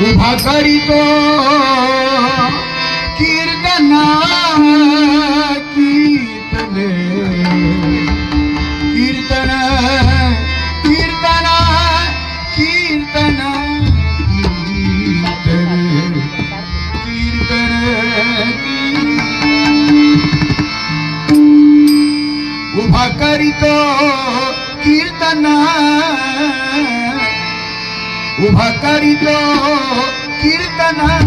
ઊભા કરી તો કીર્તના કીર્તને કીર્તન કીર્તન કીર્તન. ઊભા કરી તો કીર્તના ಉಭಕರಿದೋ ಕೀರ್ತನಾ